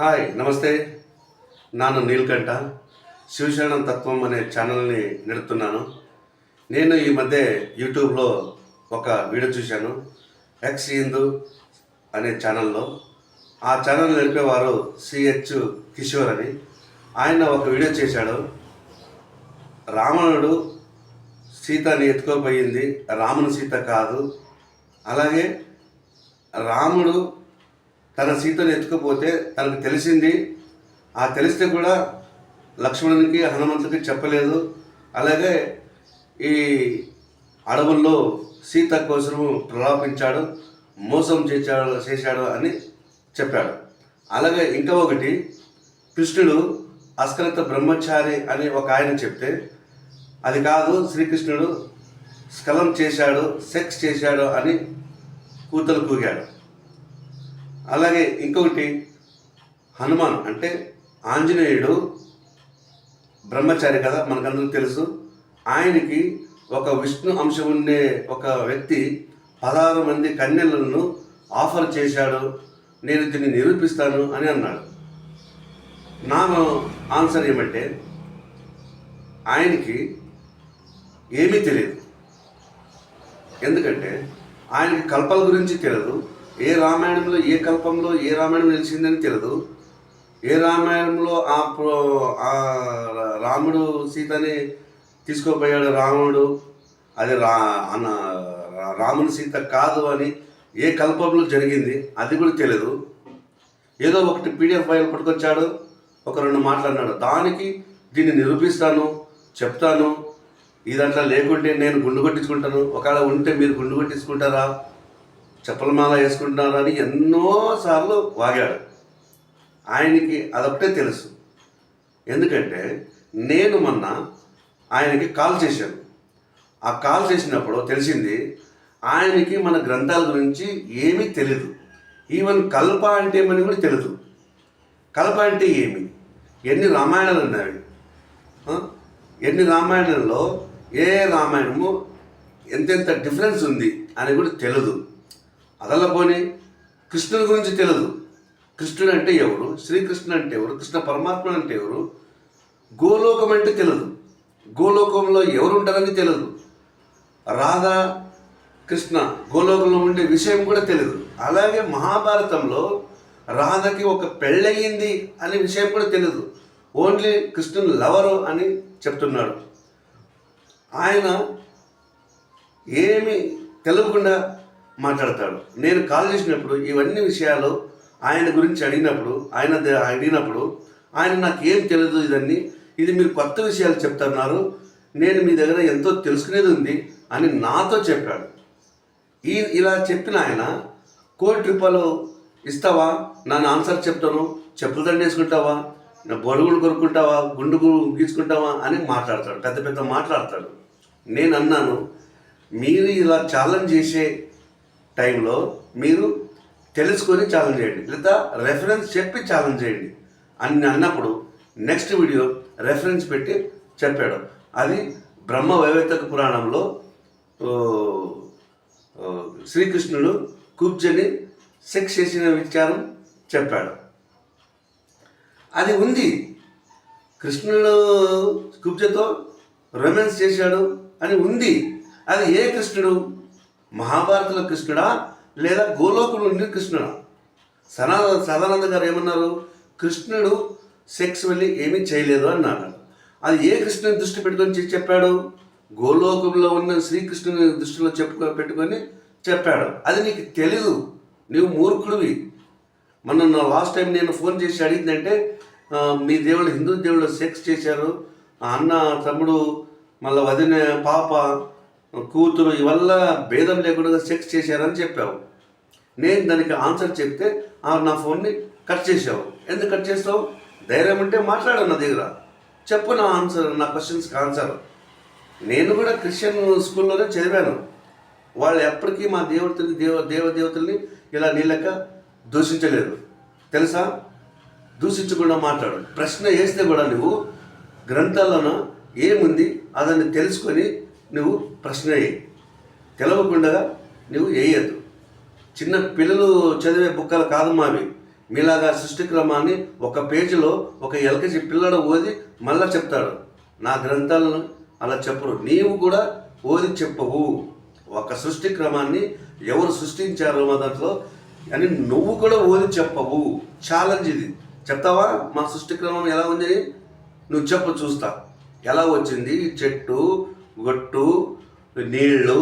Hi నమస్తే. నాను నీల్కంఠ. శివశరణం తత్వం అనే ఛానల్ని నడుపుతున్నాను నేను ఈ మధ్య యూట్యూబ్లో ఒక వీడియో చూశాను. ఎక్స్ హిందూ అనే ఛానల్లో. ఆ ఛానల్ నడిపేవారు సిహెచ్ కిషోర్ అని. ఆయన ఒక వీడియో చేశాడు. రావణుడు సీతని ఎత్తుకోపోయింది రాముని సీత కాదు. అలాగే రాముడు తన సీతను ఎత్తుకుపోతే తనకు తెలిసింది. ఆ తెలిస్తే కూడా లక్ష్మణునికి హనుమంతుడికి చెప్పలేదు. అలాగే ఈ అడవుల్లో సీత కోసము ప్రలాపించాడు మోసం చేశాడు చేశాడు అని చెప్పాడు. అలాగే ఇంకా ఒకటి కృష్ణుడు అస్కలిత బ్రహ్మచారి అని ఒక ఆయన చెప్తే అది కాదు శ్రీకృష్ణుడు స్కలం చేశాడు సెక్స్ చేశాడు అని కూతలు కూగాడు. అలాగే ఇంకొకటి హనుమాన్ అంటే ఆంజనేయుడు బ్రహ్మచారి కదా మనకందరికీ తెలుసు. ఆయనకి ఒక విష్ణు అంశం ఉండే ఒక వ్యక్తి పదహారు మంది కన్యలను ఆఫర్ చేశాడు. నేను దీన్ని నిరూపిస్తాను అని అన్నాడు. నా ఆన్సర్ ఏమంటే ఆయనకి ఏమీ తెలియదు. ఎందుకంటే ఆయనకి కల్పల గురించి తెలియదు. ఏ రామాయణంలో ఏ కల్పంలో ఏ రామాయణం నిలిచిందని తెలియదు ఏ రామాయణంలో ఆ ప్రో- ఆ రాముడు సీతని తీసుకోపోయాడు రాముడు అది రా అన్న రాముని సీత కాదు అని ఏ కల్పంలో జరిగింది అది కూడా తెలియదు ఏదో ఒకటి పీడిఎఫ్ ఫైల్ పట్టుకొచ్చాడు ఒక రెండు మాట్లాడినాడు. దానికి దీన్ని నిరూపిస్తాను చెప్తాను. ఇదంతా లేకుంటే నేను గుండు కొట్టించుకుంటాను. ఒకవేళ ఉంటే మీరు గుండు కొట్టించుకుంటారా? చెప్పలమాల వేసుకుంటున్నారని అని ఎన్నోసార్లు వాగాడు. ఆయనకి అదొకటే తెలుసు. ఎందుకంటే నేను మొన్న ఆయనకి కాల్ చేశాను. ఆ కాల్ చేసినప్పుడు తెలిసింది ఆయనకి మన గ్రంథాల గురించి ఏమీ తెలియదు ఈవెన్ కల్ప అంటే ఏమని కూడా తెలియదు కల్ప అంటే ఏమి? ఎన్ని రామాయణాలు ఉన్నాయి? ఎన్ని రామాయణంలో ఏ రామాయణము ఎంతెంత డిఫరెన్స్ ఉంది అని కూడా తెలియదు అదల్లా పోనీ కృష్ణుని గురించి తెలియదు కృష్ణుడు అంటే ఎవరు? శ్రీకృష్ణుడు అంటే ఎవరు? కృష్ణ పరమాత్మ అంటే ఎవరు? గోలోకం అంటే తెలియదు గోలోకంలో ఎవరు ఉంటారని తెలియదు రాధా కృష్ణ గోలోకంలో ఉండే విషయం కూడా తెలియదు అలాగే మహాభారతంలో రాధకి ఒక పెళ్ళయింది అనే విషయం కూడా తెలియదు ఓన్లీ కృష్ణుని లవరు అని చెప్తున్నాడు. ఆయన ఏమి తెలియకుండా మాట్లాడతాడు. నేను కాల్ చేసినప్పుడు ఇవన్నీ విషయాలు ఆయన గురించి అడిగినప్పుడు ఆయన అడిగినప్పుడు ఆయన నాకు ఏం తెలియదు ఇదన్నీ. ఇది మీరు కొత్త విషయాలు చెప్తున్నారు. నేను మీ దగ్గర ఎంతో తెలుసుకునేది ఉంది అని నాతో చెప్పాడు. ఈ ఇలా చెప్పిన ఆయన కోటి రూపాయలు ఇస్తావా? నన్ను ఆన్సర్ చెప్తాను. చెప్పులు దండేసుకుంటావా? నా బొడుగులు కొనుక్కుంటావా? గుండు గీసుకుంటావా? అని మాట్లాడతాడు. పెద్ద పెద్ద మాట్లాడతాడు. నేను అన్నాను మీరు ఇలా ఛాలెంజ్ చేసే టైంలో మీరు తెలుసుకొని ఛాలెంజ్ చేయండి. లేదా రెఫరెన్స్ చెప్పి ఛాలెంజ్ చేయండి. అని అన్నప్పుడు నెక్స్ట్ వీడియో రెఫరెన్స్ పెట్టి చెప్పాడు అది బ్రహ్మ వైవేతక పురాణంలో శ్రీకృష్ణుడు కుబ్జని సెక్స్ చేసిన విచారం చెప్పాడు. అది ఉంది. కృష్ణుడు కుబ్జతో రొమాన్స్ చేశాడు అని ఉంది. అది ఏ కృష్ణుడు? మహాభారతంలో కృష్ణుడా లేదా గోలోకంలో ఉండి కృష్ణుడా? సనా సదానంద గారు ఏమన్నారు? కృష్ణుడు సెక్స్ వెళ్ళి ఏమీ చేయలేదు అన్నాడు. అది ఏ కృష్ణుని దృష్టి పెట్టుకొని చెప్పాడు? గోలోకంలో ఉన్న శ్రీకృష్ణుని దృష్టిలో చెప్పుకో పెట్టుకొని చెప్పాడు. అది నీకు తెలీదు. నీవు మూర్ఖుడివి. మొన్న నా లాస్ట్ టైం నేను ఫోన్ చేసి అడిగిందంటే మీ దేవుడు హిందూ దేవుడు సెక్స్ చేశారు. ఆ అన్న తమ్ముడు మళ్ళీ వదిన పాప కూతురు ఇవల్ల భేదం లేకుండా సెక్స్ చేశారని చెప్పావు. నేను దానికి ఆన్సర్ చెప్తే ఆ నా ఫోన్ని కట్ చేసావు ఎందుకు కట్ చేస్తావు? ధైర్యం ఉంటే మాట్లాడు నా దగ్గర. చెప్పు నా ఆన్సర్ నా క్వశ్చన్స్కి ఆన్సర్ నేను కూడా క్రిస్టియన్ స్కూల్లోనే చదివాను. వాళ్ళు ఎప్పటికీ మా దేవతల్ని దేవ దేవదేవతల్ని ఇలా నీళ్ళక దూషించలేదు. తెలుసా? దూషించకుండా మాట్లాడు. ప్రశ్న వేస్తే కూడా నువ్వు గ్రంథాలను ఏముంది? అదని తెలుసుకొని నువ్వు ప్రశ్న తెలవకుండా నువ్వు వేయద్దు చిన్న పిల్లలు చదివే బుక్కలు కాదు మావి. మీలాగా సృష్టి క్రమాన్ని ఒక పేజీలో ఒక ఎల్కేజీ పిల్లడు ఓది మళ్ళా చెప్తాడు. నా గ్రంథాలను అలా చెప్పరు. నీవు కూడా ఓది చెప్పవు. ఒక సృష్టి క్రమాన్ని ఎవరు సృష్టించారో మా దాంట్లో అని నువ్వు కూడా ఓది చెప్పవు. ఛాలెంజ్ ఇది. చెప్తావా? మా సృష్టి క్రమం ఎలా ఉంది? నువ్వు చెప్పు చూస్తా. ఎలా వచ్చింది? చెట్టు గొట్టు నీళ్ళు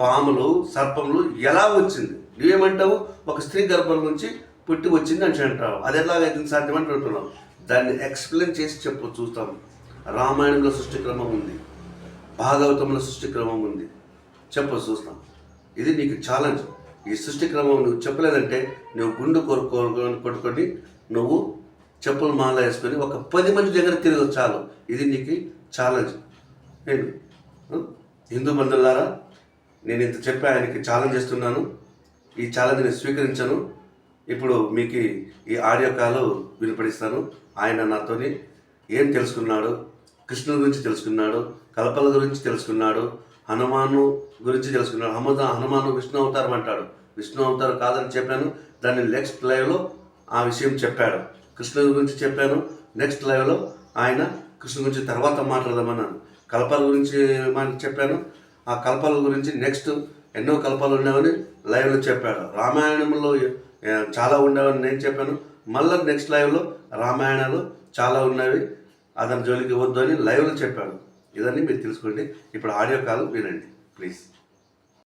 పాములు సర్పములు ఎలా వచ్చింది? నువ్వేమంటావు? ఒక స్త్రీ గర్భం నుంచి పుట్టి వచ్చింది అని అంటావు అది ఎలాగైతే సాధ్యమంటే అంటున్నావు? దాన్ని ఎక్స్ప్లెయిన్ చేసి చెప్పు చూస్తాం రామాయణంలో సృష్టి క్రమం ఉంది. భాగవతంలో సృష్టి క్రమం ఉంది. చెప్పు చూస్తాం. ఇది నీకు ఛాలెంజ్ ఈ సృష్టి క్రమం నువ్వు చెప్పలేదంటే నువ్వు గుండు కొరుకో కొట్టుకొని నువ్వు చెప్పులు మాల వేసుకొని ఒక పది మంది దగ్గర తిరగదు చాలు ఇది నీకు ఛాలెంజ్ నేను హిందూ బంధువులారా నేను ఇంత చెప్పి ఆయనకి ఛాలెంజ్ చేస్తున్నాను. ఈ ఛాలెంజ్ని స్వీకరించను. ఇప్పుడు మీకు ఈ ఆడియో కాల్ వినిపడిస్తాను. ఆయన నాతోని ఏం తెలుసుకున్నాడు? కృష్ణుని గురించి తెలుసుకున్నాడు కలపల గురించి తెలుసుకున్నాడు హనుమాను గురించి తెలుసుకున్నాడు. హనుమ హనుమాను విష్ణు అవతారం అంటాడు. విష్ణు అవతారం కాదని చెప్పాను. దాన్ని నెక్స్ట్ లైవ్లో ఆ విషయం చెప్పాడు. కృష్ణుని గురించి చెప్పాను. నెక్స్ట్ లైవ్లో ఆయన కృష్ణ గురించి తర్వాత మాట్లాడదామన్నాను. కలపల గురించి మనకి చెప్పాను. ఆ కలపల గురించి నెక్స్ట్ ఎన్నో కల్పాలు ఉండేవని లైవ్లో చెప్పాడు. రామాయణంలో చాలా ఉండేవని నేను చెప్పాను. మళ్ళీ నెక్స్ట్ లైవ్లో రామాయణాలు చాలా ఉన్నవి. అతని జోలికి వద్దు అని లైవ్లో చెప్పాడు. ఇదన్నీ మీరు తెలుసుకోండి. ఇప్పుడు ఆడియో కాల్ వినండి. ప్లీజ్